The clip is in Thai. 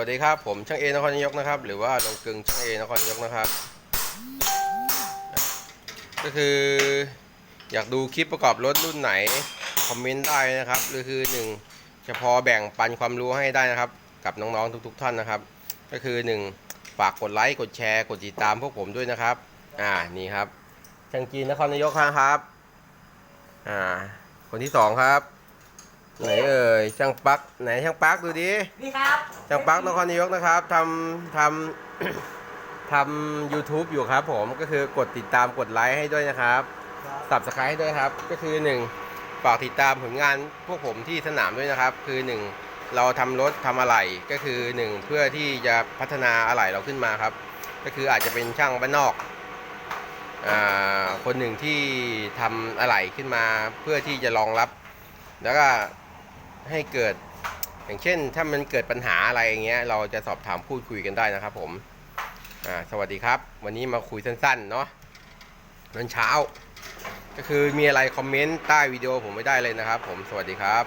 วัสดีครับ ผมช่างเอนครนายกนะครับ หรือว่าลงกึงช่างเอนครนายกนะครับ ก็คืออยากดูคลิปประกอบรถรุ่นไหน คอมเมนต์ได้นะครับหรือคือหนึ่งเฉพาะแบ่งปันความรู้ให้ได้นะครับ กับน้องๆทุก ๆ ท่านนะครับ ก็คือหนึ่งฝากกดไลค์กดแชร์กดติดตามพวกผมด้วยนะครับ อ่านี่ครับช่างจีนนครนายกครับ อ่า คนที่สองครับ ไหนเอ่ย ช่างปักไหนช่างปักดูดินี่ครับช่างปักนครนายกนะครับทำทำทำ YouTube อยู่ครับผมก็คือกดติดตามกดไลค์ให้ด้วยนะครับสับสไครต์ให้ด้วยครับ ก็คือหนึ่งฝากติดตามผลงานพวกผมที่สนามด้วยนะครับ คือหนึ่งเราทำรถทำอะไหล่ก็คือหนึ่งเพื่อที่จะพัฒนาอะไหล่เราขึ้นมาครับ ก็คืออาจจะเป็นช่างบ้านนอกอ่าคนหนึ่งที่ทำอะไหล่ขึ้นมาเพื่อที่จะรองรับ แล้วก็ ให้เกิด อย่างเช่น ถ้ามันเกิดปัญหาอะไรอย่างเงี้ย เราจะสอบถามพูดคุยกันได้นะครับ ผมอ่าสวัสดีครับ วันนี้มาคุยสั้นๆเนาะตอนเช้า ก็คือมีอะไรคอมเมนต์ใต้วิดีโอผมไม่ได้เลยนะครับ ผมสวัสดีครับ